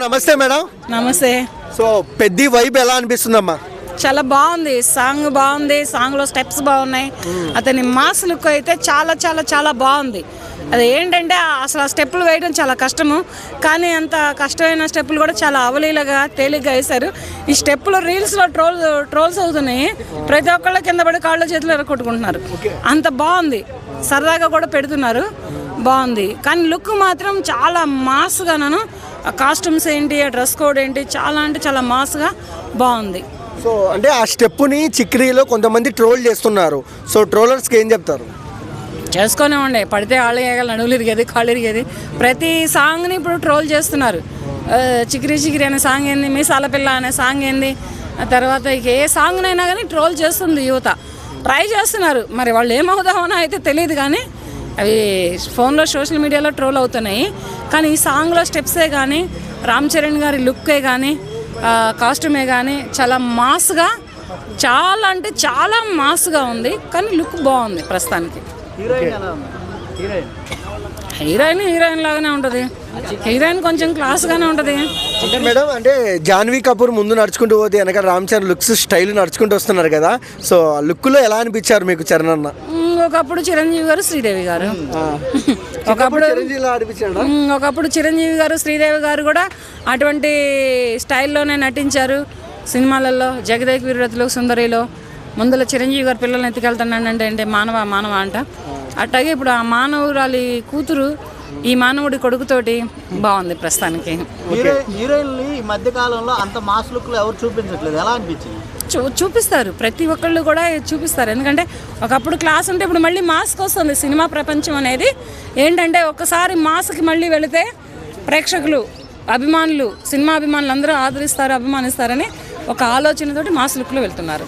నమస్తే మేడం. నమస్తే. సో పెద్ద వైబ్ ఎలా అనిపిస్తుందమ్మా? చాలా బాగుంది. సాంగ్ బాగుంది. సాంగ్లో స్టెప్స్ బాగున్నాయి. అతని మాస్ లుక్ అయితే చాలా చాలా చాలా బాగుంది. అది ఏంటంటే అసలు ఆ స్టెప్పులు వేయడం చాలా కష్టము. కానీ అంత కష్టమైన స్టెప్పులు కూడా చాలా అవలీలగా తేలిగ్గా వేశారు. ఈ స్టెప్పులు రీల్స్లో ట్రోల్ ట్రోల్స్ అవుతున్నాయి. ప్రతి ఒక్కళ్ళ కింద పడి కాళ్ళు చేతులు ఎరగొట్టుకుంటున్నారు. అంత బాగుంది. సరదాగా కూడా పెడుతున్నారు. బాగుంది. కానీ లుక్ మాత్రం చాలా మాస్గాను ఆ కాస్ట్యూమ్స్ ఏంటి ఆ డ్రెస్ కోడ్ ఏంటి చాలా అంటే చాలా మాస్గా బాగుంది. సో అంటే ఆ స్టెప్పుని చిక్రీలో కొంతమంది ట్రోల్ చేస్తున్నారు. సో ట్రోలర్స్కి ఏం చెప్తారు? చేసుకొనే ఉండే పడితే ఆళ్ళు వేయగల నడువులు ఇరిగేది కాళ్ళు ఇరిగేది. ప్రతి సాంగ్ని ఇప్పుడు ట్రోల్ చేస్తున్నారు. చికిరి చికిరి అనే సాంగ్ ఏంది మీసాల పిల్ల అనే సాంగ్ ఏంది ఆ తర్వాత ఇక ఏ సాంగ్నైనా కానీ ట్రోల్ చేస్తుంది యువత. ట్రై చేస్తున్నారు. మరి వాళ్ళు ఏమవుదామని అయితే తెలియదు కానీ అవి ఫోన్లో సోషల్ మీడియాలో ట్రోల్ అవుతున్నాయి. కానీ ఈ సాంగ్లో స్టెప్సే కానీ రామ్ చరణ్ గారి లుక్కే కానీ కాస్ట్యూమే కానీ చాలా మాస్గా చాలా అంటే చాలా మాస్గా ఉంది. కానీ లుక్ బాగుంది ప్రస్తుతానికి. హీరోయిన్ ఎలా ఉంది? హీరోయిన్. హీరోయిన్ హీరోయిన్ లాగానే ఉంటుంది. హీరోయిన్ కొంచెం క్లాస్గానే ఉంటుంది. అంటే మేడం అంటే జాన్వీ కపూర్ ముందు నడుచుకుంటూ పోతే వెనక రామ్ చరణ్ లుక్స్ స్టైల్ నడుచుకుంటూ వస్తున్నారు కదా. సో ఆ లుక్లో ఎలా అనిపించారు మీకు చరణ్ అన్న? ఒకప్పుడు చిరంజీవి గారు శ్రీదేవి గారు. ఒకప్పుడు ఒకప్పుడు చిరంజీవి గారు శ్రీదేవి గారు కూడా అటువంటి స్టైల్లోనే నటించారు. సినిమాలలో జగదేక్ వీరురతులు సుందరిలో ముందులో చిరంజీవి గారు పిల్లల్ని ఎత్తుకెళ్తున్నాడంటే అంటే మానవ మానవ అంట. అట్లాగే ఇప్పుడు ఆ మానవురాలి కూతురు ఈ మానవుడి కొడుకుతోటి బాగుంది ప్రస్తుతానికి. హీరో హీరోయిన్లు ఈ మధ్య కాలంలో అంత మాస్ లుక్ ఎవరు చూపించట్లేదు. ఎలా అనిపించింది? చూ చూపిస్తారు. ప్రతి ఒక్కళ్ళు కూడా చూపిస్తారు. ఎందుకంటే ఒకప్పుడు క్లాస్ ఉంటే ఇప్పుడు మళ్ళీ మాస్క్ వస్తుంది సినిమా ప్రపంచం అనేది. ఏంటంటే ఒకసారి మాస్కి మళ్ళీ వెళితే ప్రేక్షకులు అభిమానులు సినిమా అభిమానులు అందరూ ఆదరిస్తారు అభిమానిస్తారని ఒక ఆలోచనతోటి మాస్ లుక్లో వెళ్తున్నారు.